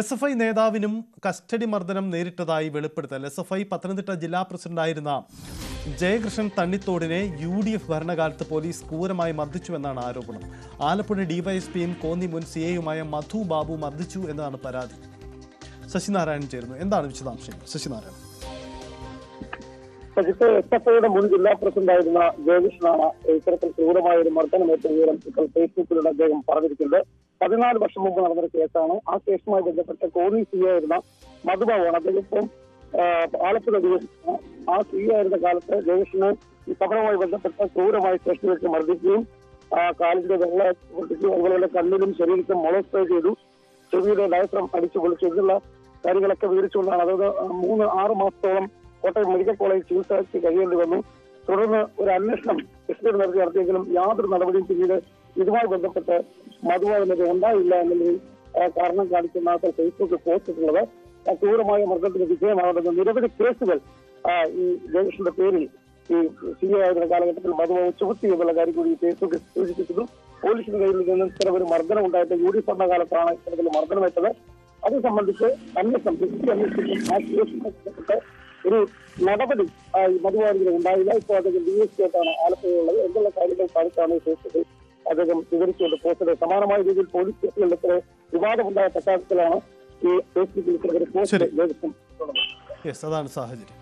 S F I നേതാവിനും custody മർദ്ദനം നേരിട്ടതായി വെളിപ്പെടുത്തൽ. എസ് എഫ് ഐ പത്തനംതിട്ട ജില്ലാ പ്രസിഡന്റായിരുന്ന ജയകൃഷ്ണൻ തണ്ണിത്തോടിനെ യു ഡി എഫ് ഭരണകാലത്ത് പോലീസ് ക്രൂരമായി മർദ്ദിച്ചുവെന്നാണ് ആരോപണം. ആലപ്പുഴ ഡിവൈഎസ്പിയും കോന്നി മുൻ സി എയുമായ മധു ബാബു മർദ്ദിച്ചു എന്നതാണ് പരാതി. ശശിനാരായണൻ ചേരുന്നു. എന്താണ് വിശദാംശങ്ങൾ? ശശിനാരായണൻ. സജിത്ത് എസ് എഫ് ഐയുടെ മുൻ ജില്ലാ പ്രസിഡന്റായിരുന്ന ജയകൃഷ്ണനാണ് ഇത്തരത്തിൽ ക്രൂരമായ ഒരു മർദ്ദനമേറ്റ വിവരം ഇപ്പോൾ ഫേസ്ബുക്കിലൂടെ അദ്ദേഹം പറഞ്ഞിരിക്കുന്നത്. പതിനാല് വർഷം മുമ്പ് നടന്നൊരു കേസാണ്. ആ കേസുമായി ബന്ധപ്പെട്ട് കോന്നി സി ആയിരുന്ന മധുബാബുവാണ് അദ്ദേഹം ഇപ്പം ആലപ്പുഴ ഡിവിഷൻ ആ സി ആയിരുന്ന കാലത്ത് ജയകൃഷ്ണൻ ഈ സമരവുമായി ബന്ധപ്പെട്ട് ക്രൂരമായി സ്റ്റേഷൻ വെച്ച് മർദ്ദിക്കുകയും ആ കാലിന്റെ വെള്ള പൊട്ടിച്ചു അതുപോലെ കണ്ണിലും ശരീരത്തും മൊളസ്പ്രേ ചെയ്തു. ചെവിയുടെ ഡയഫ്രം അടിച്ചു പൊളിച്ചു. എന്നുള്ള കാര്യങ്ങളൊക്കെ വിവരിച്ചുകൊണ്ടാണ് അതായത് മൂന്ന് ആറ് മാസത്തോളം കോട്ടയം മെഡിക്കൽ കോളേജ് ചികിത്സയ്ക്ക് കഴിയേണ്ടി വന്നു. തുടർന്ന് ഒരു അന്വേഷണം എസ് നടത്തി നടത്തിയെങ്കിലും യാതൊരു നടപടിയും പിന്നീട് ഇതുമായി ബന്ധപ്പെട്ട് മധുവാകുന്നത് ഉണ്ടായില്ല എന്നുള്ളതിൽ കാരണം കാണിക്കുന്ന ഫേസ്ബുക്കിൽ പോസ്റ്റ് ഇട്ടുള്ളത് ആ ക്രൂരമായ മർദ്ദത്തിന് വിജയമാകുന്ന നിരവധി കേസുകൾ ഈ ജയകൃഷ്ണന്റെ പേരിൽ ഈ സി എ ആയിരുന്ന കാലഘട്ടത്തിൽ മധുവാവ് ചുമത്തി എന്നുള്ള കാര്യം കൂടി ഫേസ്ബുക്ക് സൂചിപ്പിക്കുന്നു. പോലീസിന്റെ കയ്യിൽ നിന്ന് ഇത്തരം ഒരു മർദ്ദനം ഉണ്ടായിട്ട് യു ഡി എഫ് ഭരണകാലത്താണ് ഇത്തരത്തിൽ മർദ്ദനമേറ്റത് അത് സംബന്ധിച്ച് അന്വേഷണം വ്യക്തി അന്വേഷിക്കും ആ ഒരു നടപടി ആ, ഉണ്ടായില്ല. ഇപ്പോൾ അദ്ദേഹം ഡി എസ് പി ആയിട്ടാണ് ആലപ്പുഴയുള്ളത് എന്നുള്ള കാര്യങ്ങൾ കാണിച്ചാണ് ഈ ഫേസ്ബുക്കിൽ അദ്ദേഹം വിവരിച്ചുകൊണ്ട് പോസ്റ്റ് സമാനമായ രീതിയിൽ പോലീസ് കേസുകളിൽ ഇത്ര വിവാദമുണ്ടായ പശ്ചാത്തലത്തിലാണ് ഈ ഫേസ്ബുക്കിൽ പോസ്റ്റ് ശരി. യെസ് അതാണ് സാഹചര്യം